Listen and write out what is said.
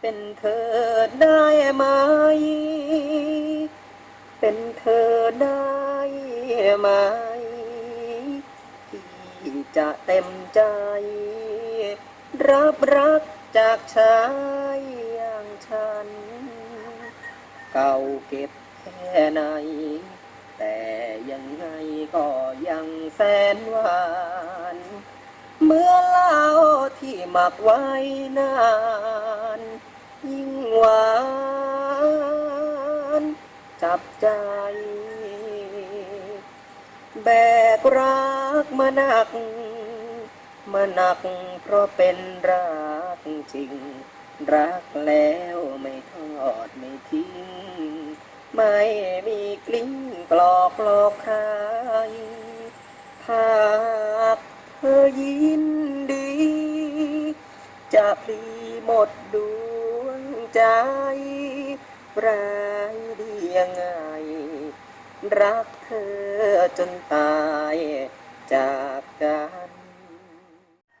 เป็นเธอได้ไหม เป็นเธอได้ไหม ที่จะเต็มใจ รับรักจากชายอย่างฉัน เก่าเก็บแค่ไหน แต่ยังไงก็ยังแสนหวานเมื่อเล่าที่หมักไว้นาน ยิ่งหวานจับใจ แบกรักมาหนัก มาหนักเพราะเป็นรักจริง รักแล้วไม่ทอดไม่ทิ้ง ไม่มีกลิ้งกลอกหลอกใครหากเธอยินดี จะพลีหมดดวง ใจรดียังไง รักเธอจนตายจากกัน